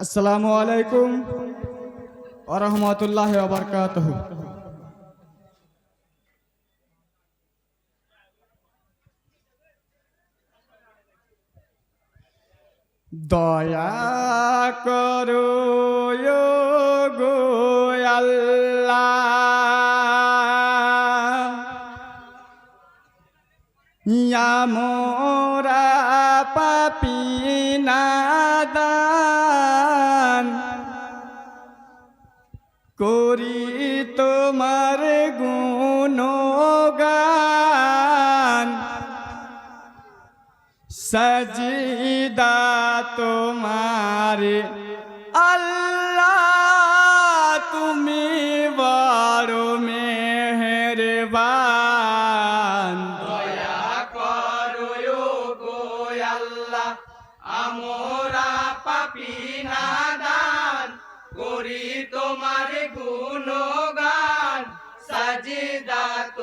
আসসালামু আলাইকুম ওরহমতুল্লাহ বারকাতহ। দয়া করো গো আল্লাহ। মোরা পাপি নাদান করি তোমার গুণগান। সজিদা তোমার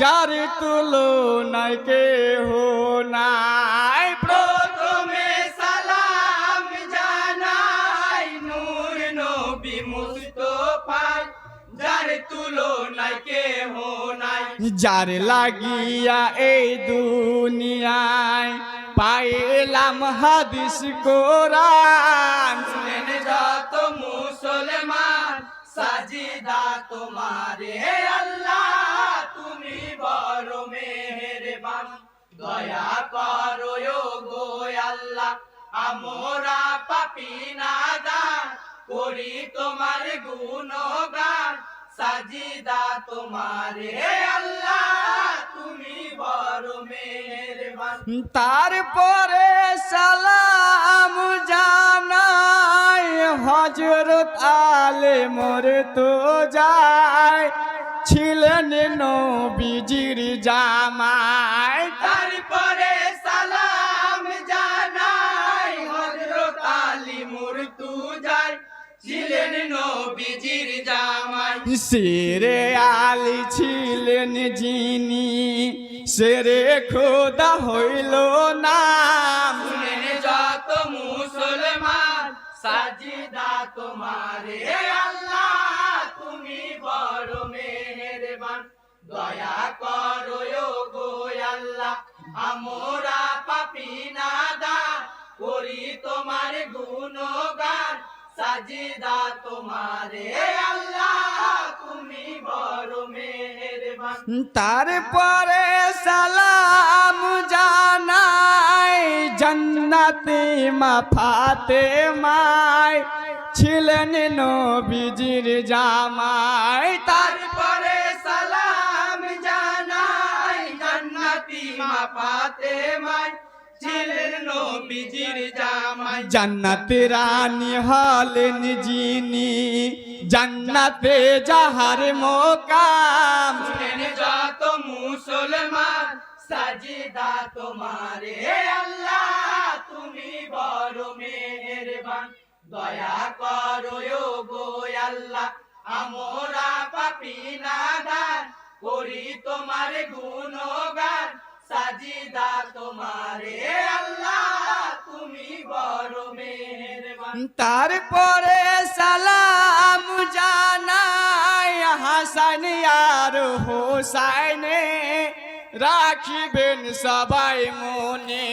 যার তুলনায় কেহ নাই। প্রথমে সালাম জানাই নূর যার তুলনায় কেহ নাই। যার লাগিয়া এই দুনিয়ায় পাইলাম হাদিস কোরআন। শুনেন যত মুসলমান, সাজিদা তোমারে দয়া করো গো আল্লাহ। আমরা পাপি নাদান করি তোমার গুণগান সাজিদা তোমারে আল্লাহ, তুমি বড় মেহেরবান। তারপরে সালাম জানাই হজরত আলে মোরে তো যায়। ছিলেন নবীজির জামাই। ছিলেন নবীজির জামাই। সেরে আলী ছিলেন যিনি সেরে খোদা হইল নাম। শুনেন যত মুসলমান সাজিদা তোমারে। আল্লাহ তুমি বড় মেহেরবান। দয়া করো গো আল্লাহ আমরা পাপি নাদান করি তোমার গুণগান সাজিদা তোমারে আল্লাহ তুমি বড় মেহেরবান। তারপরে সালাম জানাই জন্নতি মাফাতে মাই ছিলেন নবীজির জামাই। তারপরে সালাম জানাই জান্নাতি মা পাতে মাই ছিলেন নবীজির জামাই। জান্নাত রানী হলেন যিনি। জান্নাতে যাহার মোকাম। যত মুসলমান, সাজিদা তোমারে। আল্লাহ, তুমি বড় মেহেরবান। দয়া করো গো আল্লাহ, আমরা পাপি নাদান করি তোমার গুণগান। সাজিদা তোমারে। আল্লাহ তারপরে সালাম জানাই হাসান আর হোসাইনে। রাখিবেন সবাই মনে।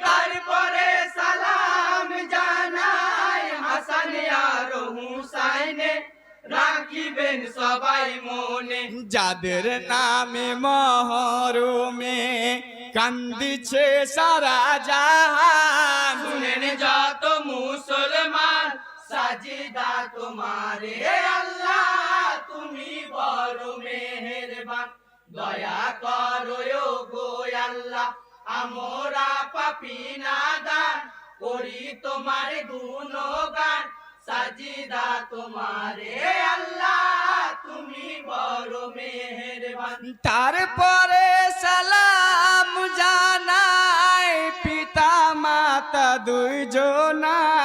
তারপরে সালাম জানাই হাসান আর হুসাইনে। রাখিবেন সবাই মনে। যাদের নামে মহরমে কান্দিছে সারা জাহান সাজিদা তোমারে। আল্লাহ, তুমি বড় মেহেরবান। দয়া করো গো আল্লাহ, আমরা পাপি নাদান করি তোমার গুণগান। সাজিদা তোমারে। আল্লাহ, তুমি বড় মেহেরবান। তারপরে সালাম জানাই পিতা মাতা দুইজনাই।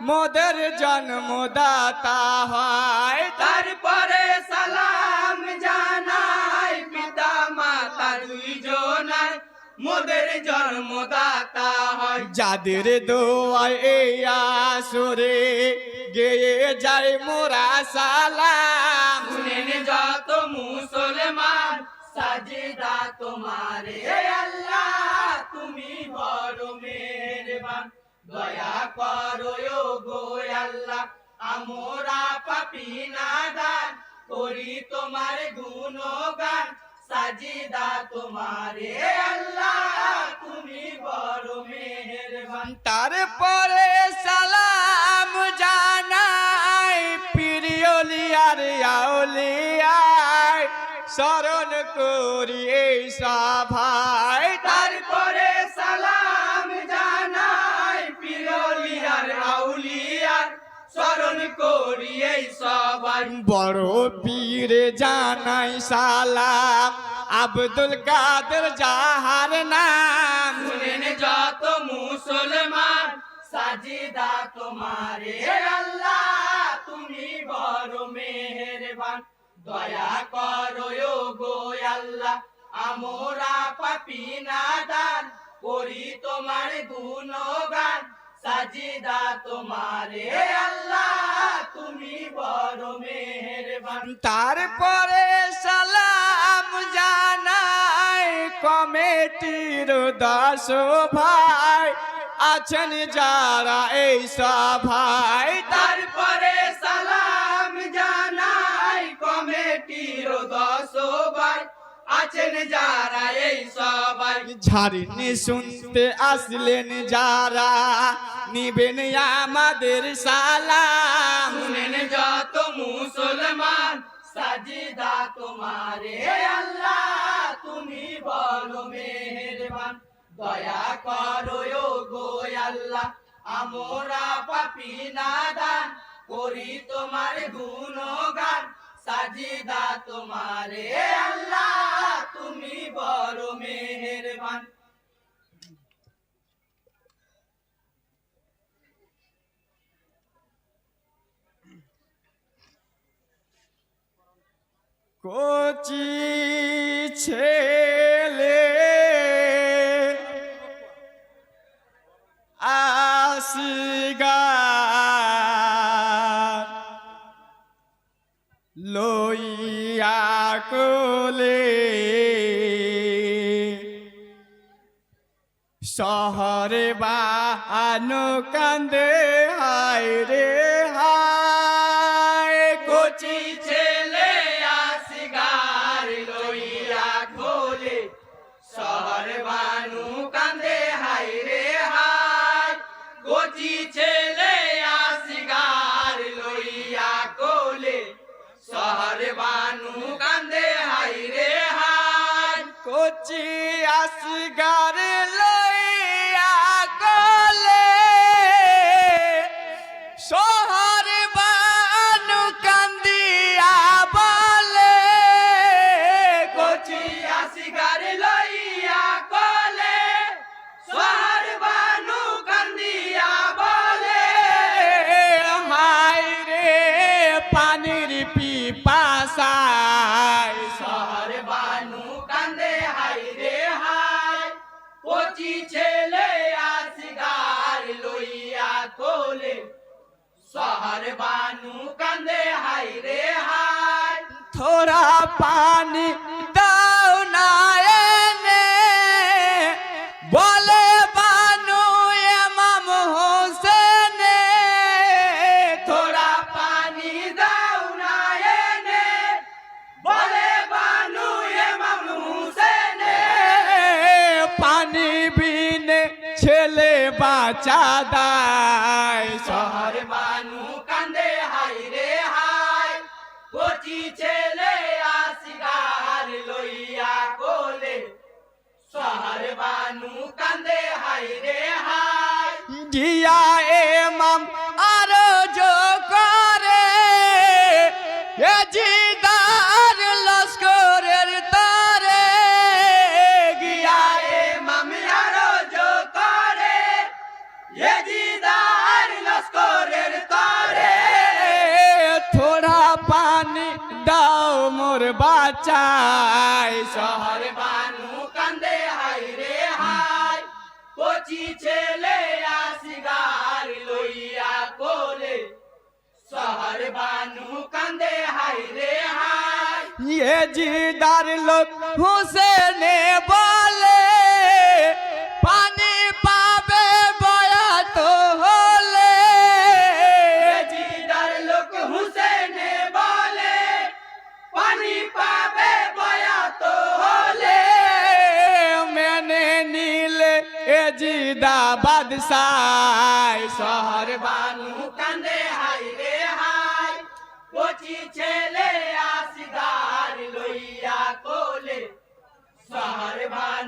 মোদের জন্মদাতা হয়। তারপরে সালাম জানাই পিতা মাতা দুইজনার। মোদের জন্মদাতা হয়। যাদের দোয়ায় এই আসরে গেয়ে যায় মোরা সালাম। শুনেন যত মুসলমান সাজিদা তোমারে। আল্লাহ তুমি বড় মেহেরবান। দয়া করো গো আল্লাহ, আমরা পাপি নাদান করি তোমার গুণগান, সাজিদা তোমারে আল্লাহ, তুমি বড় তারপরে সালাম জানাই প্রিয়লিয়ার আউলিয়ায়, স্মরণ করি এই বড় পীরে জানাই সালাম। আব্দুল কাদের জাহার নাম। শুনেন যত মুসলমান, সাজিদা তোমারে আল্লাহ, তুমি বড় মেহেরবান। দয়া করো গো আল্লাহ, আমরা পাপি না দান করি তোমার গুণগান। সাজিদা তোমারে আল্লাহ তুমি বড় মেহেরবান। তারপরে সালাম জানাই কমিটির দাস ভাই। আছেন যারা এই সভায়। তারপরে আছেন যারা এই সবাই। ঝাড়নি শুনতে আসলেন যারা নিবেন আমাদের সালাম। শুনেন যত মুসলমান সাজিদা তোমারে আল্লাহ তুমি বলো মেহেরবান। দয়া করো গো আল্লাহ আমরা পাপি নাদান করি তোমার গুণগান। সাজিদা তোমারে আল্লাহ তুমি বড় মেহেরবান। কচি ছেলে আসিগার কোলে শহরে বাহানো কান্দে হায় রে হায়। আসগার কচি ছেলে আসগার লইয়া কোলে শহর বানু কান্দে হাই রে হাই থোড়া পানি গিয়া এমাম আরও করে। এ জিদার লস্করের তারে। গিয়া এ মামিয়ারো করে। এ জিদার লস্করের তরে। থোড়া পানি দাও মোর বাচাই শহর বানু ছেলে আসিগার লইয়া কোলে। শহর বানু কান্দে হাই রে হাই ইয়ে জিদার লোক হুসে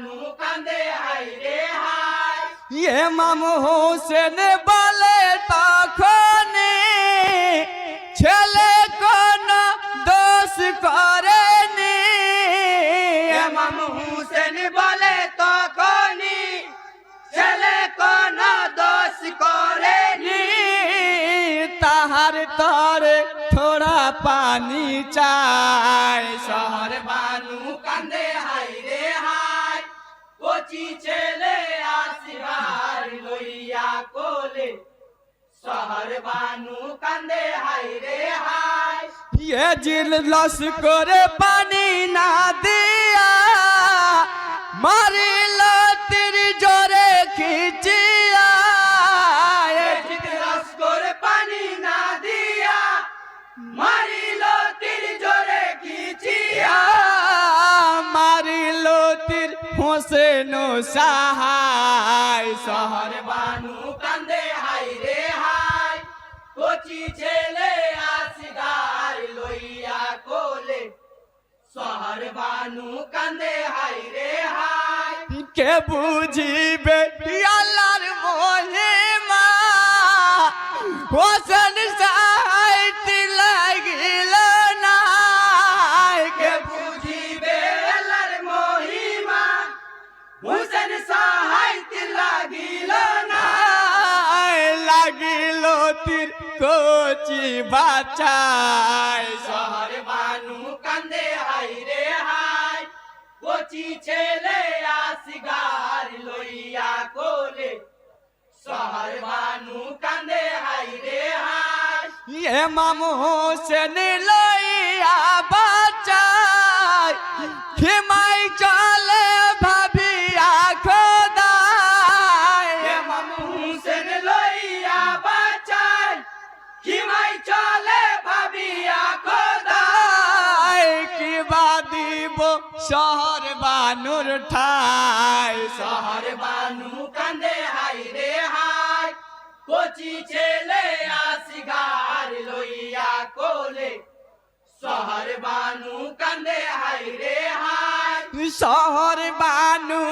বানু কান্দে হাই রে হাই। ये মাম হোসেন বলে তখনে ছেলে কোন দোষ করেনি। এমাম হুসেন বলে তখনই ছেলে কোন দোষ করেনি। তাহার তরে থোড়া পানি চাই। শহর বানু কচি ছেলে আসিবার লইয়া কোলে। শহর বানু কান্দে হাই রে হাই ইয়ে জিল লস করে পানি না দিয়া, মারি হোসেন সাহায় শহর বানু কান্দে, হাই রে হাই। কচি ছেলে আসিদার লইয়া কোলে, শহর বানু কান্দে, হাই রে হাই। কে বুঝিবে আল্লাহর কচি বাচাই শহর বানু কান্দে হাই রে হাই কচি ছেলে আসিগার লইয়া কোলে। শহর বানু কান্দে হাই রে হাই এমাম হোসেন লইয়া বাচাই হিমাই চলে শহর বানু কান্দে, হাই রে হাই। কচি ছেলে আসিগার লইয়া কোলে। শহর বানু কান্দে, হাই রে হাই। শহর বানু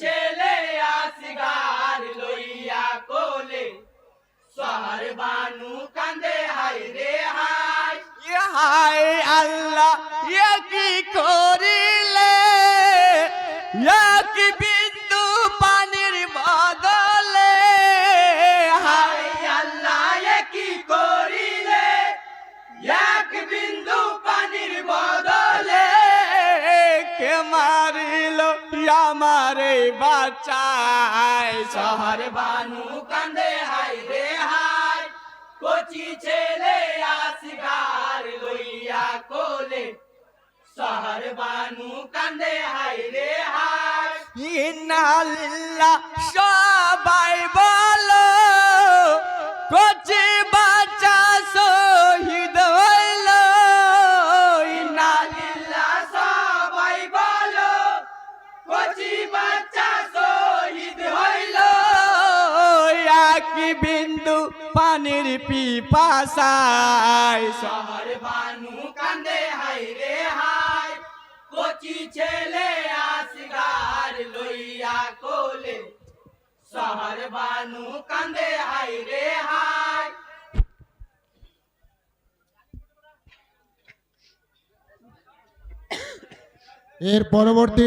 ছেলে আসগার লইয়া কোলে। শহর বানু কান্দে হাই রে হাই হাই আল্লাহ কি করিলে আমারে বাঁচায়। শহর বানু কান্দে হাই রে হাই কচি ছেলে আসিগার লইয়া কোলে। শহর বানু কান্দে হাই রে হাই ইন্না লিল্লাহ সবাই বলো বিন্দু পানির পিপাসায়। শহর বানু কান্দে হাই রে হাই কচি ছেলে আসগার লইয়া কোলে। শহর বানু কান্দে হাই রে হাই এর পরবর্তী